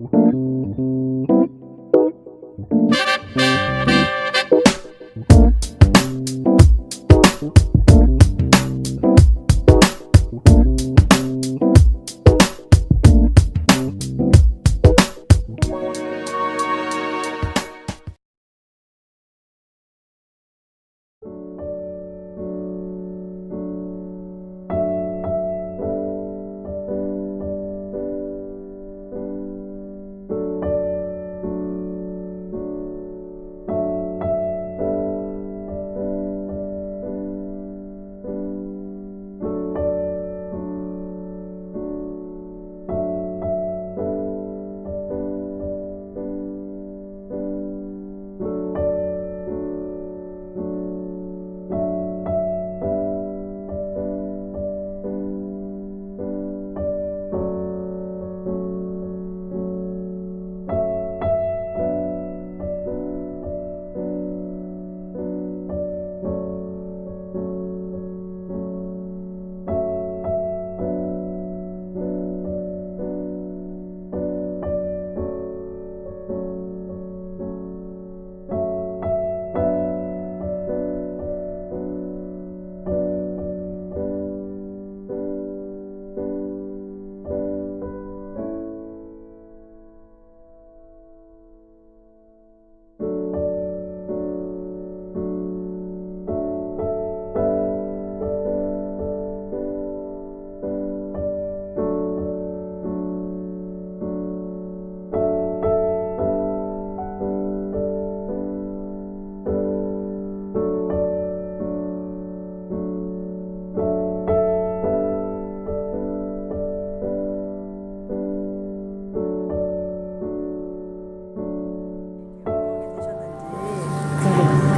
Thank you.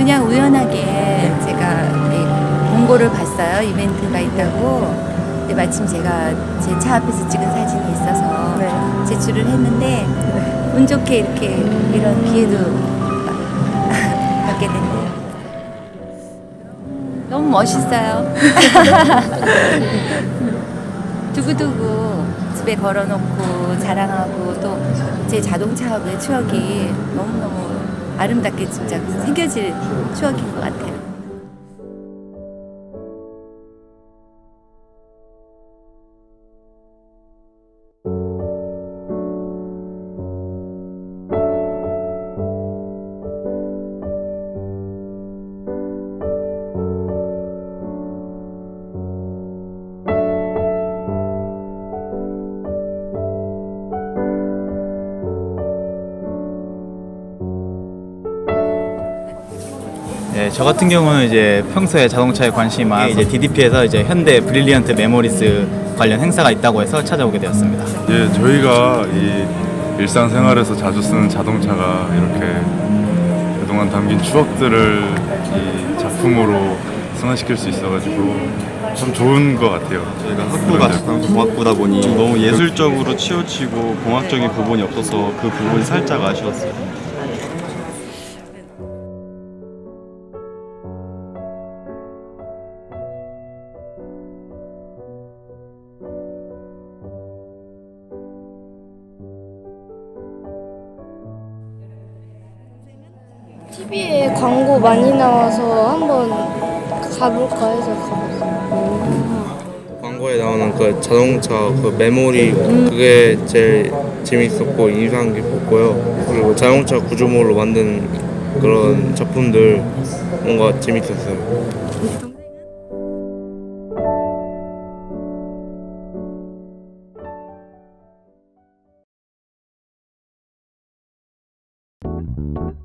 그냥 우연하게 제가 이 공고를 봤어요. 이벤트가 있다고. 근데 마침 제가 제 차 앞에서 찍은 사진이 있어서 네. 제출을 했는데 운 좋게 이렇게 이런 기회도 받게 됐네요. 너무 멋있어요. 두고두고 집에 걸어놓고 자랑하고 또 제 자동차하고의 추억이 너무너무 아름답게 진짜 새겨질 추억인 것 같아요. 네, 저 같은 경우는 이제 평소에 자동차에 관심이 많아서 이제 DDP에서 이제 현대 브릴리언트 메모리스 관련 행사가 있다고 해서 찾아오게 되었습니다. 예, 저희가 이 일상생활에서 자주 쓰는 자동차가 이렇게 그동안 담긴 추억들을 이 작품으로 승화시킬 수 있어가지고 참 좋은 것 같아요. 저희가 학부가 공학부다 보니 너무 예술적으로 치우치고 공학적인 부분이 없어서 그 부분이 살짝 아쉬웠어요. TV에 광고 많이 나와서 한번 가볼까 해서 가봤어요. 광고에 나오는 그 자동차 그 메모리 그게 제일 재밌었고 인상 깊었고요. 그리고 자동차 구조물로 만든 그런 작품들 뭔가 재밌었어요. thank